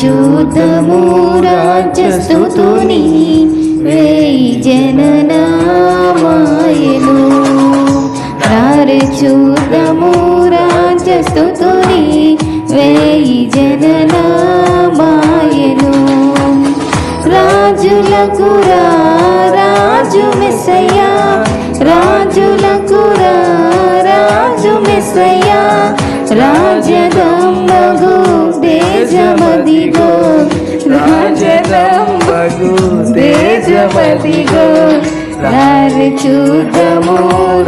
రారి రాజ్యస్తుతుని వేయి జననామాయను రారి చూద్దాము రాజ్యస్తుతుని వేయి జననామాయను రాజులకు రా రాజు మెస్సయ్యా. రాజులకు రా రాజు మెస్సయ్యా. రాజదంబగు తేజమదిగో రాజరంబగు తేజమదిగో రారి చూద్దాము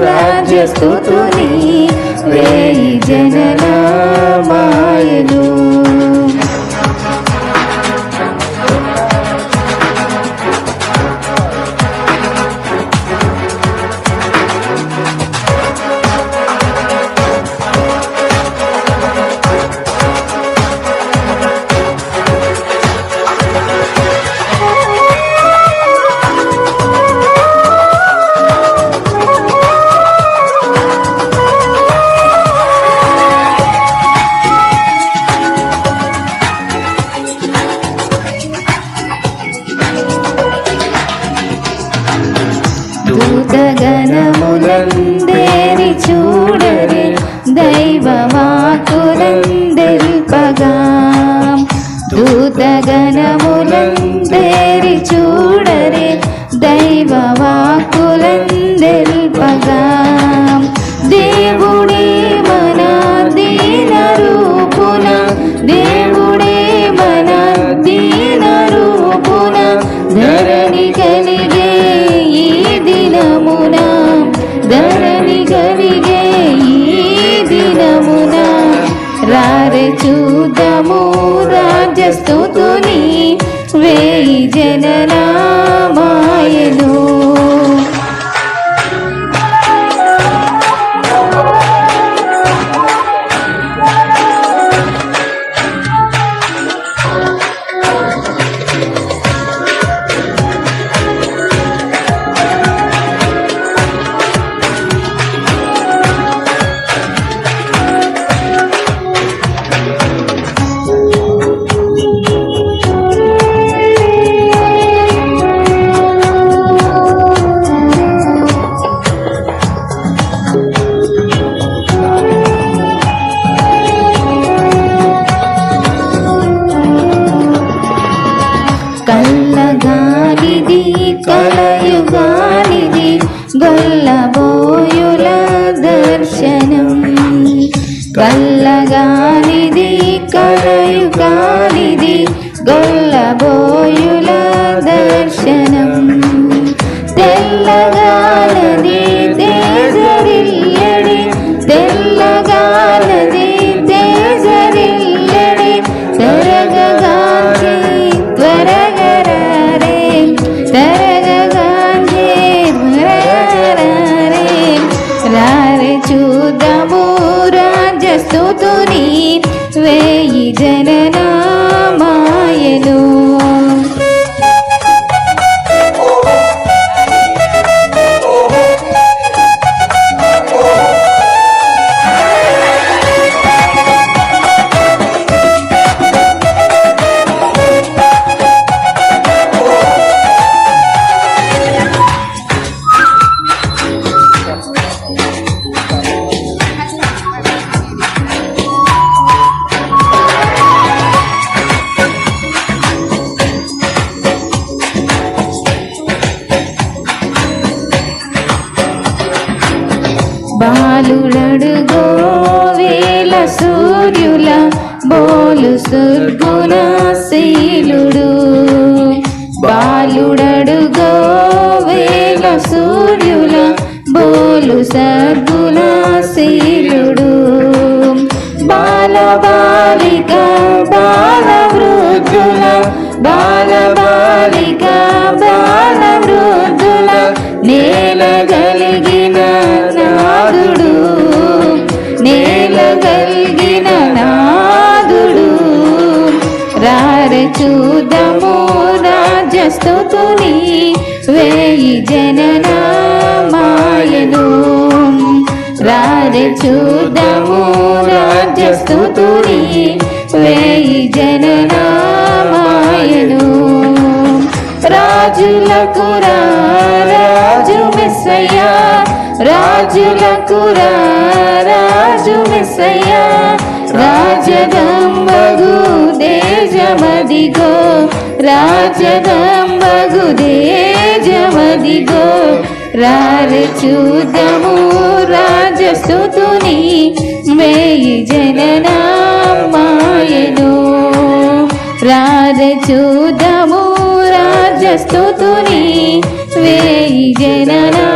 రాజస్తుతుని వేయి జననామాయను చూడరి దైవవాకులందెల్పగా దూతగణములందేరి చూడరే దైవవాకులందెల్పగా రాజస్తుతుని వేయి జననామాయను రాజస్తుతుని వేయి జనన బాలుడడుగో వేల సూర్యుల బోలు సుర్గుణ శీలుడు. బాలుడడుగో వేల సూర్యుల బోలు సద్గుణ రారే చూద్దాము రాజస్తుతుని వేయి జననామాయను. రారే చూద్దాము రాజస్తుతుని వేయి జననామాయను. రాజులకు రాజు మెస్సయ్యా. రాజులకు రాజు మెస్సయ్యా. రాజదంబగు దేశమదిగో రాజదంబగు దేశమదిగో రారి చూద్దాము రాజస్తుతుని వేయి జననామాయను. రారు చూద్దాము రాజస్తుతుని వేయి జననా